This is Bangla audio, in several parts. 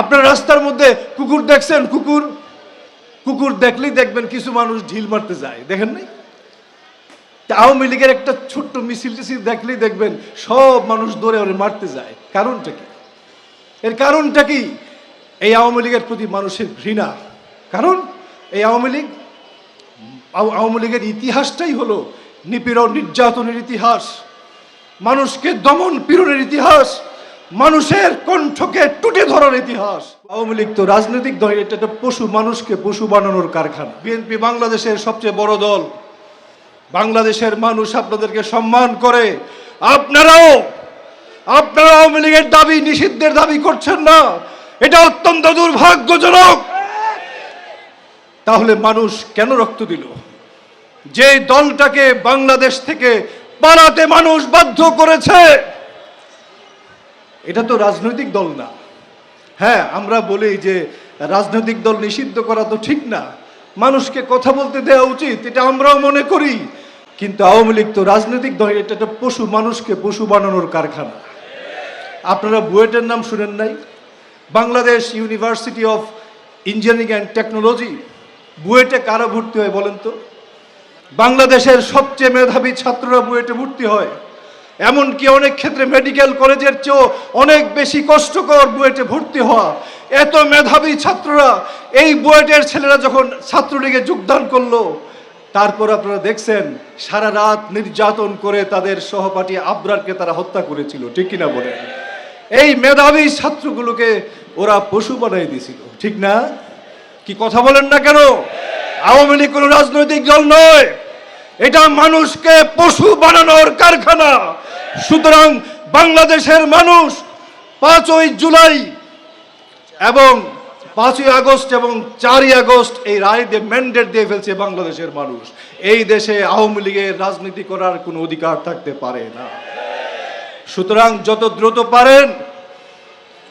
আপনার রাস্তার মধ্যে কুকুর দেখছেন, কুকুর? কুকুর দেখলেই দেখবেন কিছু মানুষ ঢিল মারতে যায়। দেখেন নাই? আওয়ামী লীগের একটা ছোট্ট মিছিল টিছিল দেখলেই দেখবেন সব মানুষ দৌড়ে ওরে মারতে যায়। কারণটা কি? এর কারণটা কি? এই আওয়ামী লীগের প্রতি মানুষের ঘৃণা। কারণ এই আওয়ামী লীগ, আও- আওয়ামী লীগের ইতিহাসটাই হলো নিপীড়ন নির্যাতনের ইতিহাস। মানুষকে দমন পীড়নের ইতিহাস। মানুষের কণ্ঠকে টুটে ধরার ইতিহাস। আওয়ামী লীগ তো রাজনৈতিক দল, এটা একটা পশু মানুষকে পশু বানানোর কারখানা। বিএনপি বাংলাদেশের সবচেয়ে বড় দল। বাংলাদেশের মানুষ আপনাদেরকে সম্মান করে। আপনারাও, আপনারা আওয়ামী লীগের দাবি নিষিদ্ধের দাবি করছেন না। এটা অত্যন্ত দুর্ভাগ্যজনক। তাহলে মানুষ কেন রক্ত দিল? যে দলটাকে বাংলাদেশ থেকে পালাতে মানুষ বাধ্য করেছে এটা তো রাজনৈতিক দল না। হ্যাঁ আমরা বলি যে রাজনৈতিক দল নিষিদ্ধ করা তো ঠিক না। মানুষকে কথা বলতে দেওয়া উচিত, এটা আমরাও মনে করি। কিন্তু আওয়ামী লীগ তো রাজনৈতিক দল, এটা একটা পশু, মানুষকে পশু বানানোর কারখানা। আপনারা বুয়েটের নাম শুনেন নাই? Bangladesh University of Engineering and Technology, বুয়েটে কারা ভর্তি হয় বলেন তো? বাংলাদেশের সবচেয়ে মেধাবী ছাত্ররা বুয়েটে ভর্তি হয়। এমনকি অনেক ক্ষেত্রে মেডিকেল কলেজের চেয়েও অনেক বেশি কষ্টকর বুয়েটে ভর্তি হওয়া। এত মেধাবী ছাত্ররা, এই বুয়েটের ছেলেরা যখন ছাত্রলীগে যোগদান করল, তারপর আপনারা দেখছেন, সারা রাত নির্যাতন করে তাদের সহপাঠী আবরারকে তারা হত্যা করেছিল, ঠিক কিনা বলেন? এই মেধাবী ছাত্রগুলোকে ওরা পশু বানাই দিয়েছিল, ঠিক না? কি কথা বলেন না কেন? আওয়ামী লীগ কোনো রাজনৈতিক দল নয়। এটা মানুষকে পশু বানানোর কারখানা। সুতরাং বাংলাদেশের মানুষ পাঁচই জুলাই এবং পাঁচই আগস্ট এবং চারই আগস্ট এই রায় দিয়ে ম্যান্ডেট দিয়ে ফেলছে বাংলাদেশের মানুষ। এই দেশে আওয়ামী লীগের রাজনীতি করার কোনো অধিকার থাকতে পারে না। সুতরাং যত দ্রুত পারেন,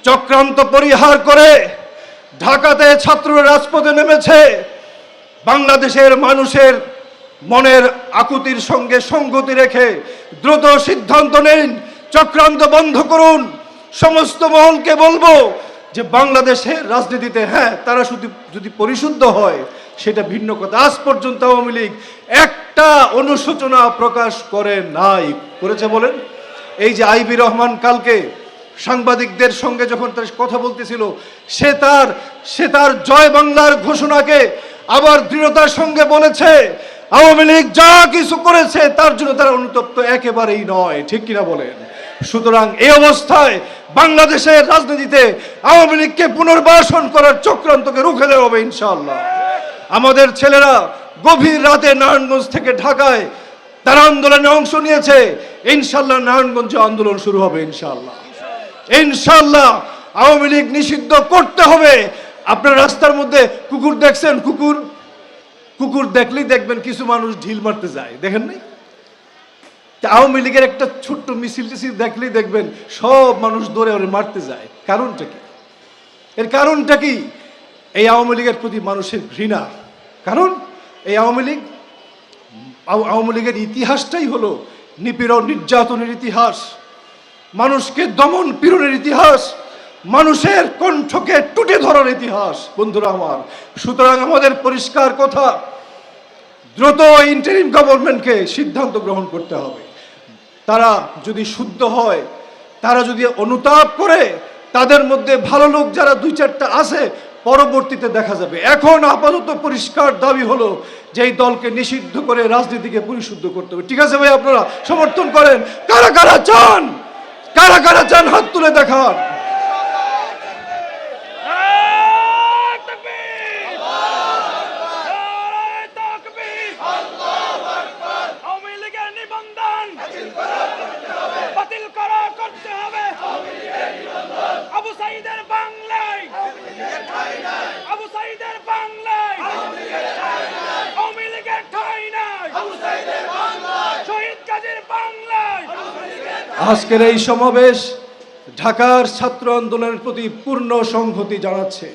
চক্রান্ত পরিহার করে ঢাকাতে ছাত্র রাজপথে নেমেছে বাংলাদেশের মানুষের মনের আকুতির সঙ্গে সঙ্গতি রেখে দ্রুত সিদ্ধান্ত নিন, চক্রান্ত বন্ধ করুন। সমস্ত মহলকে বলব যে বাংলাদেশের রাজনীতিতে হ্যাঁ তারা শুধু যদি পরিশুদ্ধ হয়, সেটা ভিন্ন কথা। আজ পর্যন্ত আওয়ামী লীগ একটা অনুশোচনা প্রকাশ করে নাই। করেছে বলেন? এই যে আইবি রহমান কালকে সাংবাদিকদের সঙ্গে যখন তার কথা বলতেছিল, সে তার সে তার জয় বাংলার ঘোষণাকে আবার দৃঢ়তার সঙ্গে বলেছে। আওয়ামী লীগ যা কিছু করেছে, তার জন্য তারা অনুতপ্ত একেবারেই নয়। ঠিক কিনা বলেন? সুতরাং এই অবস্থায় বাংলাদেশের রাজনীতিতে আওয়ামী লীগকে পুনর্বাসন করার চক্রান্তকে রুখে দেওয়া হবে ইনশাআল্লাহ। আমাদের ছেলেরা গভীর রাতে নারায়ণগঞ্জ থেকে ঢাকায় তারা আন্দোলনে অংশ নিয়েছে। ইনশাল্লাহ নারায়ণগঞ্জে আন্দোলন শুরু হবে ইনশাল্লাহ ইনশাল্লাহ আওয়ামী লীগ নিষিদ্ধ করতে হবে। আপনার রাস্তার মধ্যে কুকুর দেখছেন? কুকুর কুকুর দেখলেই দেখবেন কিছু মানুষ ঢিল মারতে যায়। দেখেন নাই? আওয়ামী লীগের একটা ছোট্ট মিছিল টিছিল দেখলেই দেখবেন সব মানুষ দৌড়ে ওরে মারতে যায়। কারণটা কি? এর কারণটা কি? এই আওয়ামী লীগের প্রতি মানুষের ঘৃণা। কারণ এই আওয়ামী লীগ, আও- আওয়ামী লীগের ইতিহাসটাই হলো নিপীড়ন, নির্যাতনের ইতিহাস। মানুষকে দমন পীড়নের ইতিহাস। মানুষের কণ্ঠকে টুটে ধরার ইতিহাস, বন্ধুরা আমার। সুতরাং আমাদের পরিষ্কার কথা, দ্রুত ইন্টারিম গভর্নমেন্টকে সিদ্ধান্ত গ্রহণ করতে হবে। তারা যদি শুদ্ধ হয়, তারা যদি অনুতাপ করে, তাদের মধ্যে ভালো লোক যারা দুই চারটা আছে, পরবর্তীতে দেখা যাবে। এখন আপাতত পরিষ্কার দাবি হলো যে এই দলকে নিষিদ্ধ করে রাজনীতিকে পরিশুদ্ধ করতে হবে। ঠিক আছে ভাই আপনারা, সমর্থন করেন। কারা কারা চান? কারা কারা চান হাত তুলে দেখান আজকের এই সমাবেশ ঢাকার ছাত্র আন্দোলনের প্রতি পূর্ণ সংহতি জানাচ্ছে।